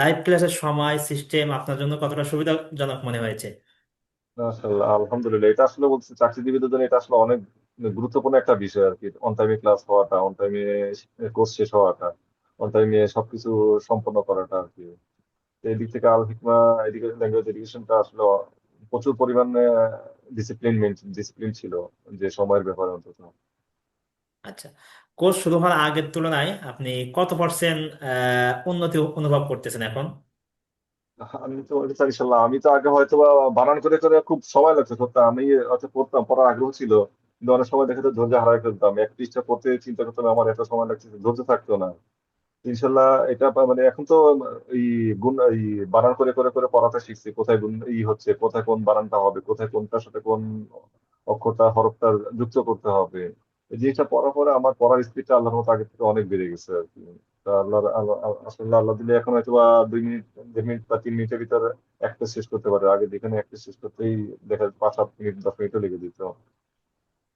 Live ক্লাসের সময় system আপনার জন্য কতটা সুবিধাজনক মনে হয়েছে? আলহামদুলিল্লাহ। এটা আসলে বলছি চাকরিজীবীদের জন্য এটা আসলে অনেক গুরুত্বপূর্ণ একটা বিষয় আর কি। অন টাইমে ক্লাস হওয়াটা অন টাইমে কোর্স শেষ হওয়াটা অন টাইমে সবকিছু সম্পন্ন করাটা আর কি। এই দিক থেকে আল হিকমা এডুকেশন ল্যাঙ্গুয়েজ এডুকেশনটা আসলে প্রচুর পরিমাণে ডিসিপ্লিন ডিসিপ্লিন ছিল যে সময়ের ব্যাপারে অন্তত। আচ্ছা কোর্স শুরু হওয়ার আগের তুলনায় আপনি কত পার্সেন্ট উন্নতি অনুভব করতেছেন এখন? আমি তো ইনশাল্লাহ আমি তো আগে হয়তো বানান করে করে খুব সময় লাগতো সত্যি আমি হয়তো পড়তাম, পড়ার আগ্রহ ছিল। কিন্তু অনেক সময় দেখা যেত ধৈর্য হারাই ফেলতাম, এক পৃষ্ঠা পড়তে চিন্তা করতাম, আমার এত সময় লাগছে ধৈর্য থাকতো না। ইনশাল্লাহ এটা মানে এখন তো এই গুণ, এই বানান করে করে করে পড়াটা শিখছি, কোথায় গুণ ই হচ্ছে, কোথায় কোন বানানটা হবে, কোথায় কোনটার সাথে কোন অক্ষরটা, হরফটা যুক্ত করতে হবে। জিনিসটা পড়ার পরে আমার পড়ার স্পিডটা আল্লাহর মতো আগে থেকে অনেক বেড়ে গেছে আর কি। আল্লাহ আসলে আল্লাহ দিলে এখন হয়তো বা দুই মিনিট, দেড় মিনিট বা তিন মিনিটের ভিতরে একটা শেষ করতে পারে। আগে যেখানে একটা শেষ করতেই দেখা পাঁচ, সাত মিনিট, দশ মিনিটও লেগে যেত।